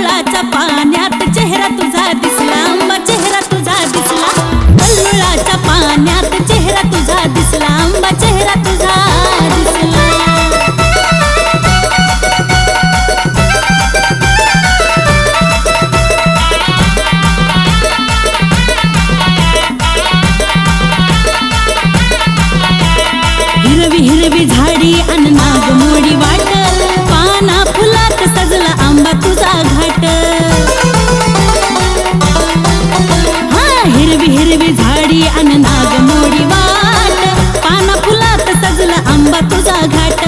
गुलाचा पाण्यात चेहरा तुझा दिसला. चेहरा तुझा घाट.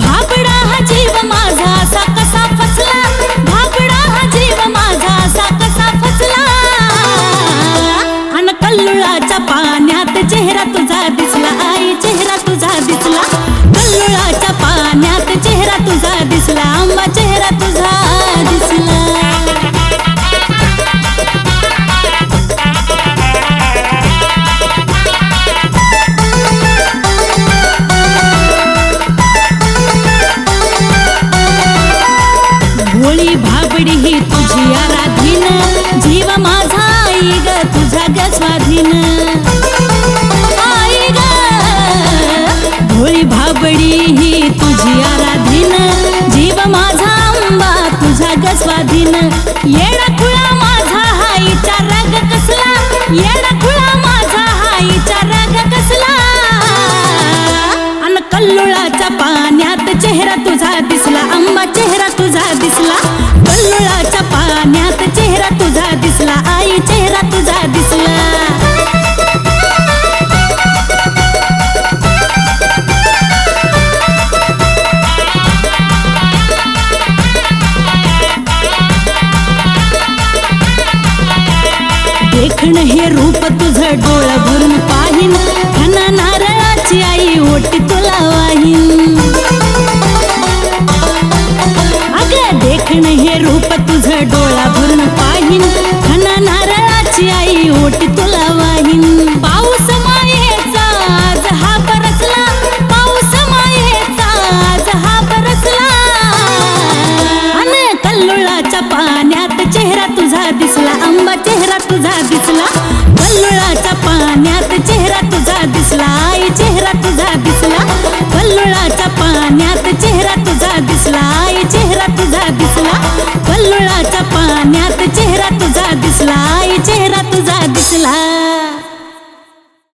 भाबडा हा जीव माझा असा कसा फसला. भाबडा हा जीव माझा असा कसा फसला. अन कल्लुळाच्या पाण्यात चेहरा तुझा दिसला. आई चेहरा तुझा दिसला. कल्लुळा भोळी भाबडी ही तुझी आराधीन. जीव माझा आई ग तुझा ग स्वाधीन. आई ग भोळी भाबडी ही तुझी आराधीन. जीव माझा आंबा तुझा ग स्वाधीन. येडा खुळा माझा हाईचा रग कसला? येडा खुळा माझा हाईचा रग कसला? अन कल्लोळ चेहरा तुझा दिसला आंबा चेहरा तुझा दिसला कल्लोळाच्या पाण्यात चेहरा तुझा दिसला आई चेहरा तुझा दिसला. देखण हे रूप तुझं डोळ भरून पाहिन. खना नारळाची आई ओटी तुला वाहिन. अग हे रूप तुझं डोळा भरून पाहिन. खना नारळाची आई ओट तुला वाहिन. पाऊस मायेचा आज हा बरसला पाऊस मायेचा आज हा बरसला अन कल्लोळाच्या पाण्यात चेहरा तुझा दिसला. आंबा चेहरा तुझा दिसला. कल्लोळाच्या पाण्यात चेहरा तुझा दिसला. आई चेहरा तुझा दिसला. कल्लोळाच्या पाण्यात चेहरा तुझा दिसला. पाण्यात चेहरा तुझा दिसला आई चेहरा तुझा दिसला